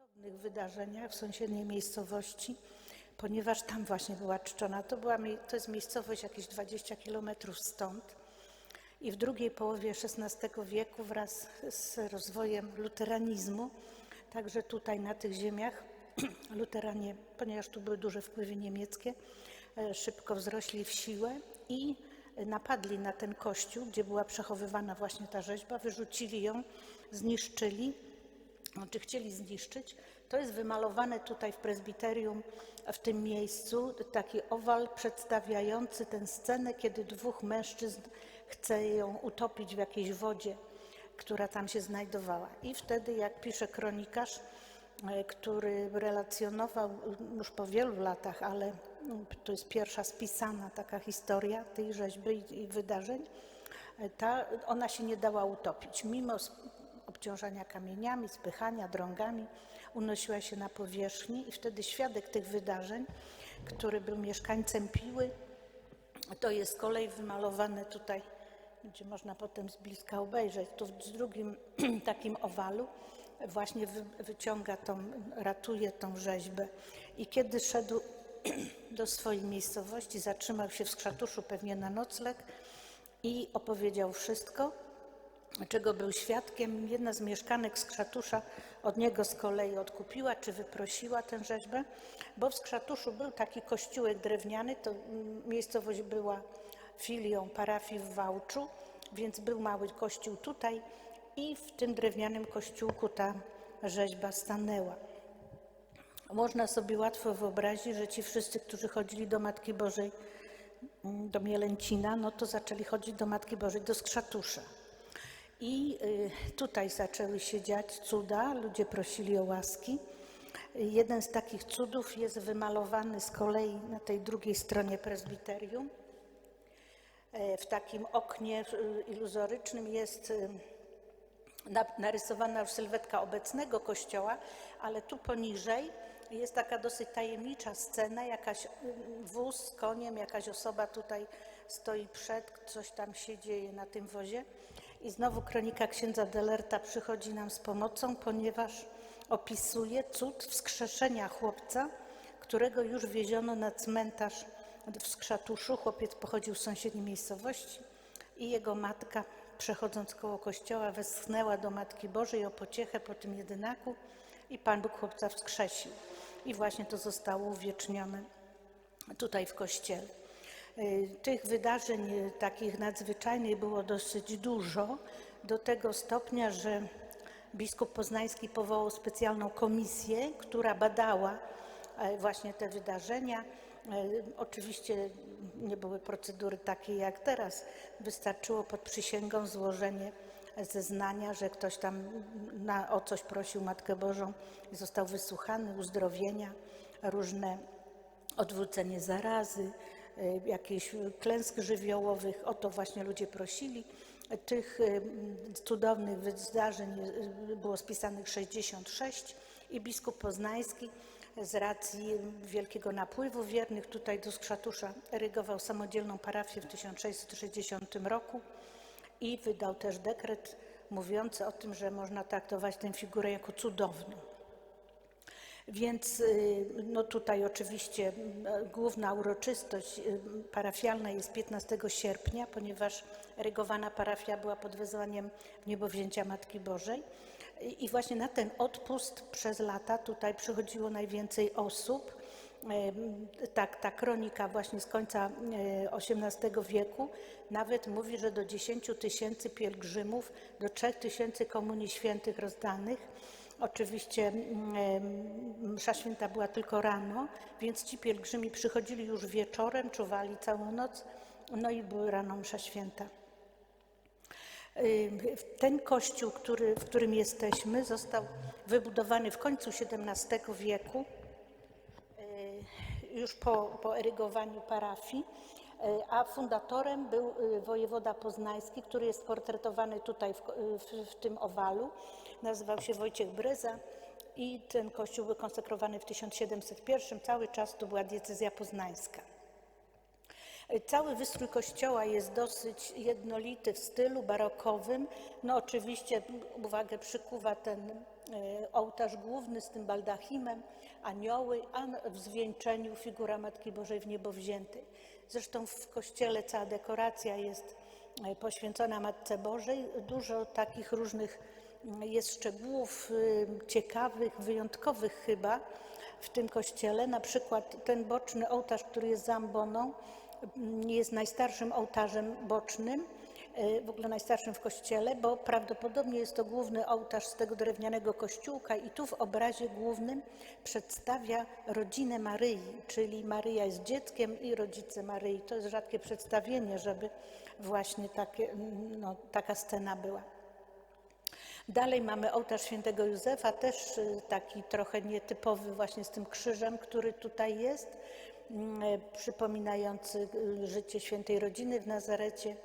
podobnych wydarzeniach w sąsiedniej miejscowości, ponieważ tam właśnie była czczona. To, była, to jest miejscowość jakieś 20 kilometrów stąd. I w drugiej połowie XVI wieku wraz z rozwojem luteranizmu, także tutaj na tych ziemiach, luteranie, ponieważ tu były duże wpływy niemieckie, e, szybko wzrośli w siłę i napadli na ten kościół, gdzie była przechowywana właśnie ta rzeźba, wyrzucili ją, zniszczyli czy chcieli zniszczyć, to jest wymalowane tutaj w prezbiterium, w tym miejscu, taki owal przedstawiający tę scenę, kiedy dwóch mężczyzn chce ją utopić w jakiejś wodzie, która tam się znajdowała. I wtedy, jak pisze kronikarz, e, który relacjonował już po wielu latach, ale mm, to jest pierwsza spisana taka historia tej rzeźby i- wydarzeń, e, ta, ona się nie dała utopić. Mimo obciążania kamieniami, spychania drągami, unosiła się na powierzchni i wtedy świadek tych wydarzeń, który był mieszkańcem Piły, to jest kolej wymalowane tutaj, gdzie można potem z bliska obejrzeć, tu w drugim takim owalu właśnie wy, wyciąga tą, ratuje tą rzeźbę. I kiedy szedł do swojej miejscowości, zatrzymał się w Skrzatuszu pewnie na nocleg i opowiedział wszystko, czego był świadkiem. Jedna z mieszkanek Skrzatusza od niego z kolei odkupiła czy wyprosiła tę rzeźbę, bo w Skrzatuszu był taki kościółek drewniany, to miejscowość była filią parafii w Wałczu, więc był mały kościół tutaj i w tym drewnianym kościółku ta rzeźba stanęła. Można sobie łatwo wyobrazić, że ci wszyscy, którzy chodzili do Matki Bożej, mm, do Mielęcina, no to zaczęli chodzić do Matki Bożej, do Skrzatusza. I y, tutaj zaczęły się dziać cuda, ludzie prosili o łaski. Jeden z takich cudów jest wymalowany z kolei na tej drugiej stronie prezbiterium. E, W takim oknie y, iluzorycznym jest y, na- narysowana już sylwetka obecnego kościoła, ale tu poniżej jest taka dosyć tajemnicza scena, jakaś wóz z koniem, jakaś osoba tutaj stoi przed, coś tam się dzieje na tym wozie. I znowu kronika księdza Delerta przychodzi nam z pomocą, ponieważ opisuje cud wskrzeszenia chłopca, którego już wieziono na cmentarz w Skrzatuszu. Chłopiec pochodził z sąsiedniej miejscowości i jego matka, przechodząc koło kościoła, westchnęła do Matki Bożej o pociechę po tym jedynaku i Pan Bóg chłopca wskrzesił. I właśnie to zostało uwiecznione tutaj w kościele. Y, Tych wydarzeń y, takich nadzwyczajnych było dosyć dużo, do tego stopnia, że biskup poznański powołał specjalną komisję, która badała e, właśnie te wydarzenia. E, Oczywiście nie były procedury takie jak teraz. Wystarczyło pod przysięgą złożenie zeznania, że ktoś tam na, o coś prosił Matkę Bożą i został wysłuchany, uzdrowienia, różne odwrócenie zarazy, y, jakieś klęsk żywiołowych. O to właśnie ludzie prosili. Tych y, cudownych wydarzeń y, było spisanych 66 i biskup poznański z racji wielkiego napływu wiernych tutaj do Skrzatusza erygował samodzielną parafię w 1660 roku i wydał też dekret mówiący o tym, że można traktować tę figurę jako cudowną. Więc y, no tutaj oczywiście główna uroczystość y, parafialna jest 15 sierpnia, ponieważ erygowana parafia była pod wezwaniem niebowzięcia Matki Bożej. I właśnie na ten odpust przez lata tutaj przychodziło najwięcej osób. Tak, ta kronika właśnie z końca e, XVIII wieku nawet mówi, że do 10 tysięcy pielgrzymów, do 3 tysięcy komunii świętych rozdanych. Oczywiście mm, em, msza święta była tylko rano, więc ci pielgrzymi przychodzili już wieczorem, czuwali całą noc, no i były rano msza święta. Ten kościół, który, w którym jesteśmy, został wybudowany w końcu XVII wieku, y, już po, po erygowaniu parafii, a fundatorem był y, wojewoda poznański, który jest portretowany tutaj w, y, w, w tym owalu. Nazywał się Wojciech Bryza i ten kościół był konsekrowany w 1701. Cały czas to była diecezja poznańska. Cały wystrój kościoła jest dosyć jednolity w stylu barokowym. No oczywiście uwagę przykuwa ten e, ołtarz główny z tym baldachimem, anioły, a w zwieńczeniu figura Matki Bożej w niebo wziętej. Zresztą w kościele cała dekoracja jest e, poświęcona Matce Bożej. Dużo takich różnych mm, jest szczegółów y, ciekawych, wyjątkowych chyba w tym kościele. Na przykład ten boczny ołtarz, który jest za amboną, mm, jest najstarszym ołtarzem bocznym, w ogóle najstarszym w kościele, bo prawdopodobnie jest to główny ołtarz z tego drewnianego kościółka i tu w obrazie głównym przedstawia rodzinę Maryi, czyli Maryja jest dzieckiem i rodzice Maryi. To jest rzadkie przedstawienie, żeby właśnie takie, no, taka scena była. Dalej mamy ołtarz świętego Józefa, też y, taki trochę nietypowy właśnie z tym krzyżem, który tutaj jest, mm, e, przypominający y, życie świętej rodziny w Nazarecie.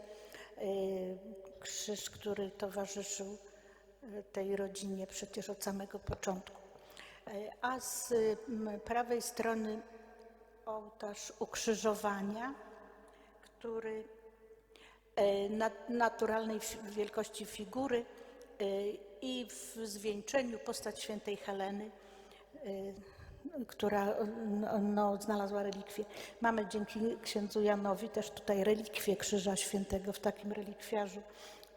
Y, Krzyż, który towarzyszył y, tej rodzinie przecież od samego początku. E, A z prawej strony ołtarz ukrzyżowania, który nat- naturalnej wielkości figury i w zwieńczeniu postać świętej Heleny, która no, no, znalazła relikwie. Mamy dzięki księdzu Janowi też tutaj relikwię Krzyża Świętego w takim relikwiarzu.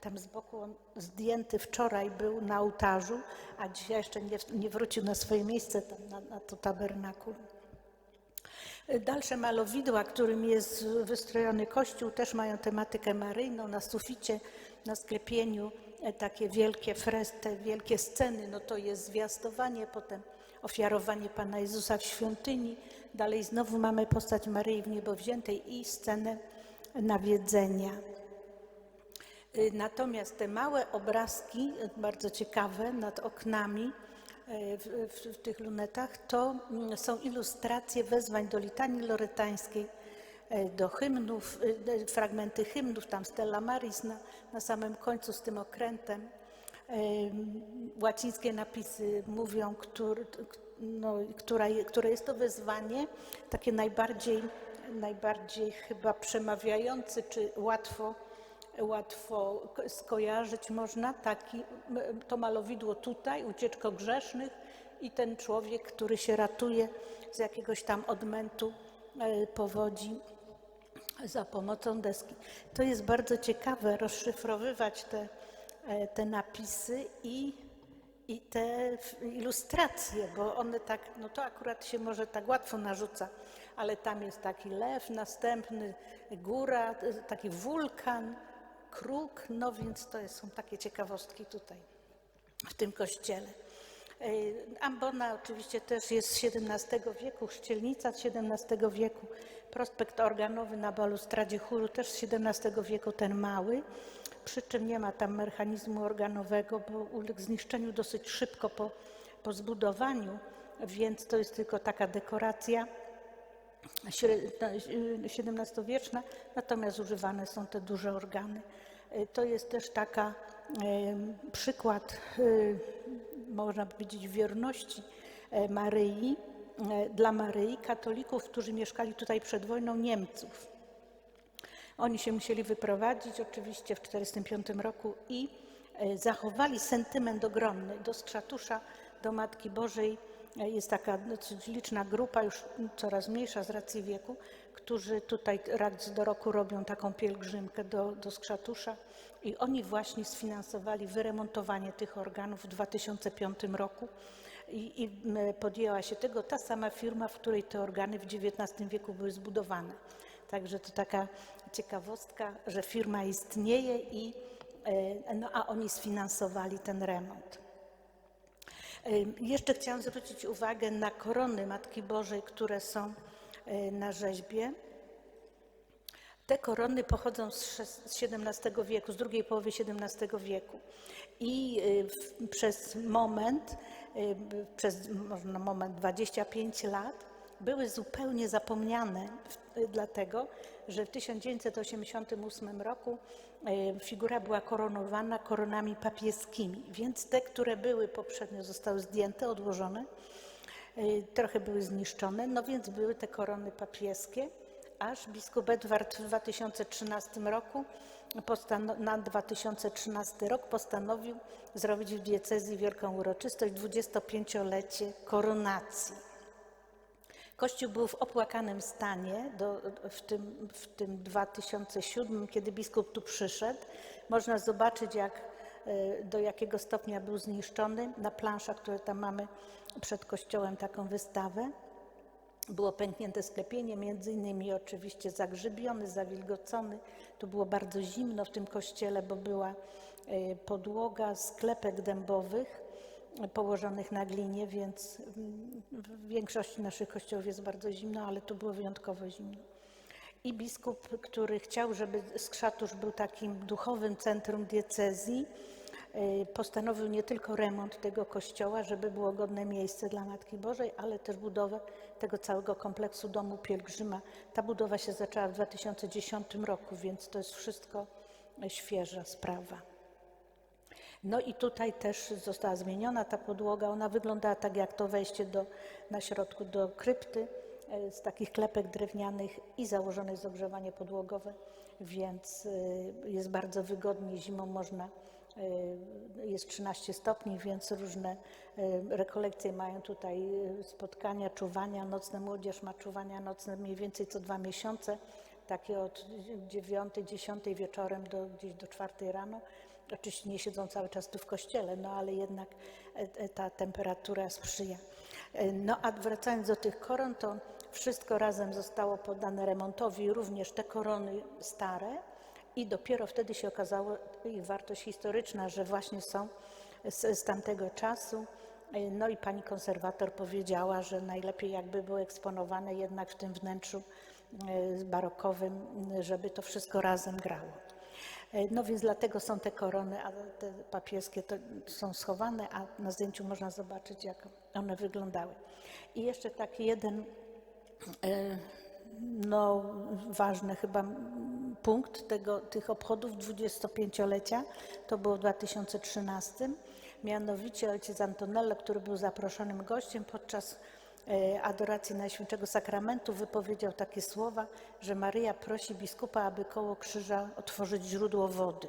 Tam z boku on zdjęty wczoraj był na ołtarzu, a dzisiaj jeszcze nie, nie wrócił na swoje miejsce tam na, na to tabernakulum. Dalsze malowidła, którym jest wystrojony kościół, też mają tematykę maryjną. Na suficie, na sklepieniu e, takie wielkie fres, te wielkie sceny, no to jest zwiastowanie, potem ofiarowanie Pana Jezusa w świątyni. Dalej znowu mamy postać Maryi w niebo wziętej i scenę nawiedzenia. Y, Natomiast te małe obrazki, bardzo ciekawe, nad oknami y, w, w, w tych lunetach, to mm, są ilustracje wezwań do litanii lorytańskiej, y, do hymnów, fragmenty hymnów, tam Stella Maris na, na samym końcu z tym okrętem. Łacińskie napisy mówią, który, no, która, które jest to wezwanie, takie najbardziej, najbardziej chyba przemawiający, czy łatwo łatwo ko- skojarzyć można taki, to malowidło tutaj, ucieczko grzesznych i ten człowiek, który się ratuje z jakiegoś tam odmętu e, powodzi za pomocą deski. To jest bardzo ciekawe rozszyfrowywać te, te napisy i, i te ilustracje, bo one tak, no to akurat się może tak łatwo narzuca, ale tam jest taki lew, następny góra, e, taki wulkan, kruk, no więc to są takie ciekawostki tutaj w tym kościele. E, Ambona oczywiście też jest z XVII wieku, chrzcielnica z XVII wieku, prospekt organowy na balustradzie chóru też z XVII wieku, ten mały, przy czym nie ma tam mechanizmu organowego, bo uległ zniszczeniu dosyć szybko po, po zbudowaniu, więc to jest tylko taka dekoracja XVII-wieczna, natomiast używane są te duże organy. E, To jest też taka przykład, e, można powiedzieć, wierności e, Maryi, e, dla Maryi, katolików, którzy mieszkali tutaj przed wojną, Niemców. Oni się musieli wyprowadzić oczywiście w 1945 roku i e, zachowali sentyment ogromny do Skrzatusza, do Matki Bożej. E, Jest taka liczna grupa, już coraz mniejsza z racji wieku, którzy tutaj raz do roku robią taką pielgrzymkę do, do Skrzatusza i oni właśnie sfinansowali wyremontowanie tych organów w 2005 roku. I, i podjęła się tego ta sama firma, w której te organy w XIX wieku były zbudowane. Także to taka ciekawostka, że firma istnieje i e, no, a oni sfinansowali ten remont. E, Jeszcze chciałam zwrócić uwagę na korony Matki Bożej, które są e, na rzeźbie. Te korony pochodzą z XVII wieku, z drugiej połowy XVII wieku. I przez moment, przez można moment 25 lat, były zupełnie zapomniane, y, dlatego że w 1988 roku y, figura była koronowana koronami papieskimi, więc te, które były poprzednio, zostały zdjęte, odłożone. Y, Trochę były zniszczone, no więc były te korony papieskie, aż biskup Edward w 2013 roku na 2013 rok postanowił zrobić w diecezji wielką uroczystość 25-lecie koronacji. Kościół był w opłakanym stanie do, w, tym, w tym 2007, kiedy biskup tu przyszedł. Można zobaczyć, jak, e, do jakiego stopnia był zniszczony. Na planszach, które tam mamy przed kościołem, taką wystawę. Było pęknięte sklepienie, między innymi oczywiście zagrzybiony, zawilgocony. Tu było bardzo zimno w tym kościele, bo była e, podłoga z klepek dębowych położonych na glinie, więc mm, w większości naszych kościołów jest bardzo zimno, ale tu było wyjątkowo zimno. I biskup, który chciał, żeby Skrzatusz był takim duchowym centrum diecezji, y, postanowił nie tylko remont tego kościoła, żeby było godne miejsce dla Matki Bożej, ale też budowę tego całego kompleksu domu pielgrzyma. Ta budowa się zaczęła w 2010 roku, więc to jest wszystko świeża sprawa. No i tutaj też została zmieniona ta podłoga. Ona wyglądała tak jak to wejście do, na środku do krypty e, z takich klepek drewnianych i założone jest ogrzewanie podłogowe, więc e, jest bardzo wygodnie. Zimą można, e, jest 13 stopni, więc różne rekolekcje mają tutaj spotkania, czuwania nocne. Młodzież ma czuwania nocne mniej więcej co dwa miesiące, takie od 9, 10 wieczorem do gdzieś do 4 rano. Oczywiście nie siedzą cały czas tu w kościele, no ale jednak e, e, ta temperatura sprzyja. E, No a wracając do tych koron, to wszystko razem zostało poddane remontowi, również te korony stare i dopiero wtedy się okazało ich wartość historyczna, że właśnie są z, z tamtego czasu. No i pani konserwator powiedziała, że najlepiej jakby były eksponowane jednak w tym wnętrzu barokowym, żeby to wszystko razem grało. E, No więc dlatego są te korony, a te papieskie to są schowane, a na zdjęciu można zobaczyć, jak one wyglądały. I jeszcze taki jeden e, no, ważny chyba punkt tego, tych obchodów 25-lecia, to było w 2013. Mianowicie ojciec Antonello, który był zaproszonym gościem podczas adoracji Najświętszego Sakramentu, wypowiedział takie słowa, że Maryja prosi biskupa, aby koło krzyża otworzyć źródło wody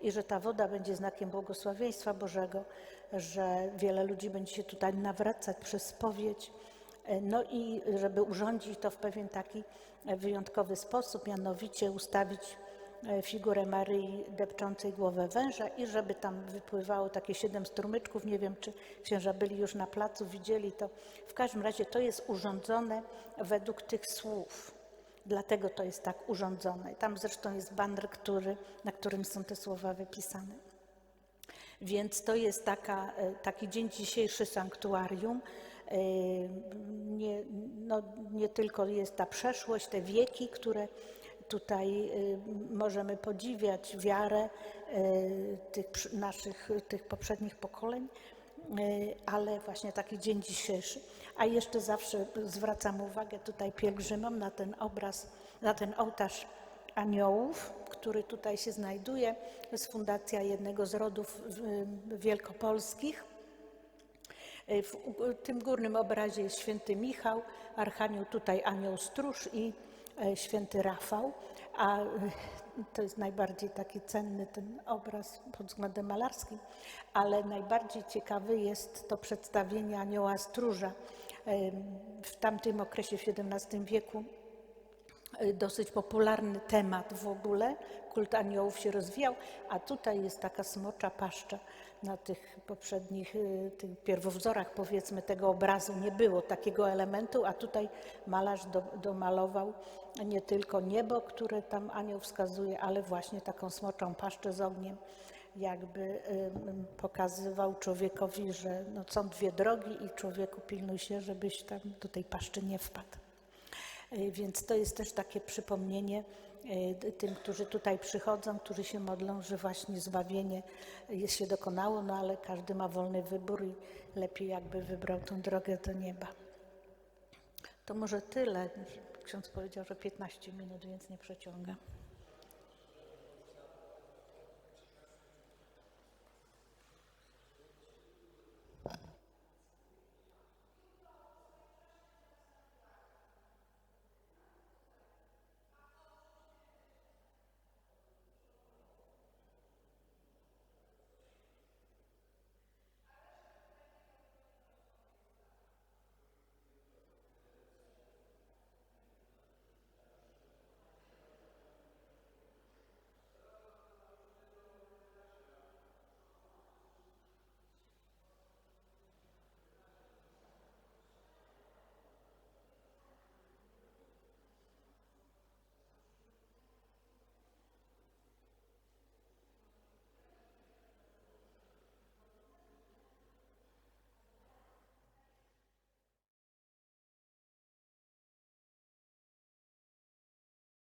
i że ta woda będzie znakiem błogosławieństwa Bożego, że wiele ludzi będzie się tutaj nawracać przez spowiedź. E, No i żeby urządzić to w pewien taki e, wyjątkowy sposób, mianowicie ustawić e, figurę Maryi depczącej głowę węża i żeby tam wypływało takie siedem strumyczków. Nie wiem, czy księża byli już na placu, widzieli to. W każdym razie to jest urządzone według tych słów. Dlatego to jest tak urządzone. Tam zresztą jest banner, który, na którym są te słowa wypisane. Więc to jest taka, e, taki dzień dzisiejszy sanktuarium. E, Nie, no, nie tylko jest ta przeszłość, te wieki, które tutaj e, możemy podziwiać, wiarę e, tych naszych, tych poprzednich pokoleń, e, ale właśnie taki dzień dzisiejszy. A jeszcze zawsze zwracam uwagę tutaj pielgrzymom na ten obraz, na ten ołtarz aniołów, który tutaj się znajduje. To jest fundacja jednego z rodów y, wielkopolskich. Y, W tym górnym obrazie jest święty Michał, archanioł tutaj anioł stróż i święty Rafał, a y, to jest najbardziej taki cenny ten obraz pod względem malarskim, ale najbardziej ciekawy jest to przedstawienie anioła stróża. Em, W tamtym okresie, w XVII wieku, dosyć popularny temat w ogóle. Kult aniołów się rozwijał, a tutaj jest taka smocza paszcza. Na tych poprzednich y, tych pierwowzorach, powiedzmy, tego obrazu nie było takiego elementu, a tutaj malarz do, domalował nie tylko niebo, które tam anioł wskazuje, ale właśnie taką smoczą paszczę z ogniem. Jakby y, y, pokazywał człowiekowi, że no, są dwie drogi i człowieku pilnuj się, żebyś tam do tej paszczy nie wpadł. Y, Więc to jest też takie przypomnienie y, tym, którzy tutaj przychodzą, którzy się modlą, że właśnie zbawienie jest się dokonało, no ale każdy ma wolny wybór i lepiej jakby wybrał tą drogę do nieba. To może tyle. Ksiądz powiedział, że 15 minut, więc nie przeciąga.